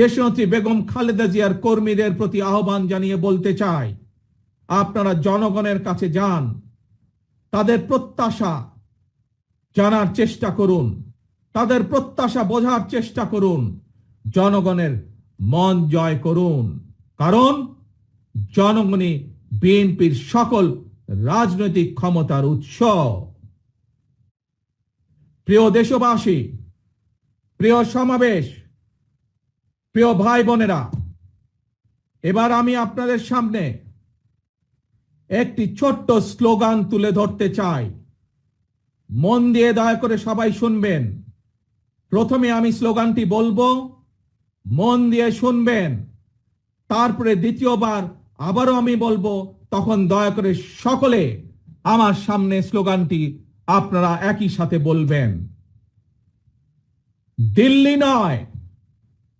দেশনেত্রী বেগম খালেদা জিয়ার কর্মীদের প্রতি আহ্বান জানিয়ে বলতে চাই, আপনারা জনগণের কাছে যান, তাদের প্রত্যাশা জানার চেষ্টা করুন, তাদের প্রত্যাশা বোঝার চেষ্টা করুন, জনগণের মন জয় করুন। কারণ জনগণই বিএনপির সকল রাজনৈতিক ক্ষমতার উৎস। প্রিয় দেশবাসী, প্রিয় সমাবেশ প্রিয় ভাই বোনেরা, এবার আমি আপনাদের সামনে একটি ছোট্ট স্লোগান তুলে ধরতে চাই। মন দিয়ে দয়া করে সবাই শুনবেন। প্রথমে আমি স্লোগানটি বলব, মন দিয়ে শুনবেন। তারপরে দ্বিতীয়বার আবারও আমি বলব, তখন দয়া করে সকলে আমার সামনে স্লোগানটি আপনারা একই সাথে বলবেন। দিল্লি নয়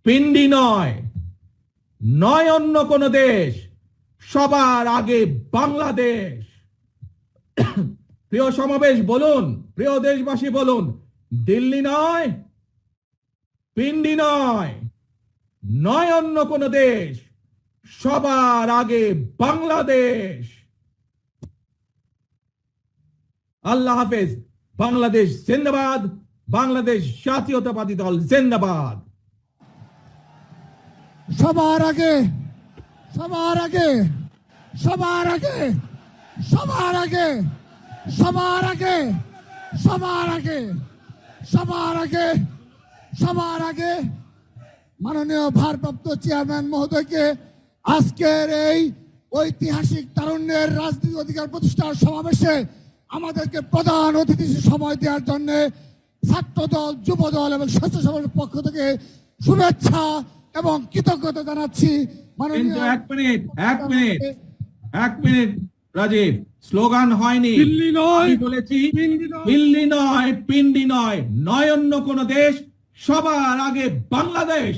পিন্ডি নয় নয় অন্য কোন দেশ, সবার আগে বাংলাদেশ। প্রিয় সমাবেশ বলুন, প্রিয় দেশবাসী বলুন, দিল্লি নয়, পিন্ডি নয় নয় অন্য কোন দেশ, সবার আগে বাংলাদেশ। আল্লাহ হাফেজ, বাংলাদেশ জিন্দাবাদ, বাংলাদেশ জাতীয়তাবাদী দল জিন্দাবাদ। সবার আগে সবার আগে সবার আগে সবার আগে সবার আগে সবার আগে সবার আগে সবার আগে মাননীয় ভারপ্রাপ্ত চেয়ারম্যান মহোদয়কে আজকের এই ঐতিহাসিক তারুণ্যের রাজনীতি অধিকার প্রতিষ্ঠার সমাবেশে আমাদেরকে প্রধান অতিথি সময় দেওয়ার জন্য ছাত্রদল, যুবদল এবং স্বেচ্ছাসেবকের পক্ষ থেকে শুভেচ্ছা এবং কৃতজ্ঞতা জানাচ্ছি কিন্তু এক মিনিট এক মিনিট এক মিনিট রাজীব স্লোগান হয়নি। দিল্লি নয়, বলেছি পিন্ডি নয়। দিল্লি নয় পিন্ডি নয় নয় অন্য কোন দেশ সবার আগে বাংলাদেশ।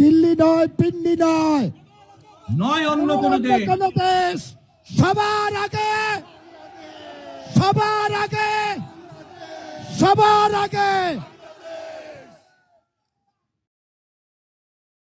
দিল্লি নয় পিন্ডি নয় নয় অন্য কোন দেশ। কোন দেশ সবার আগে সবার আগে সবার আগে।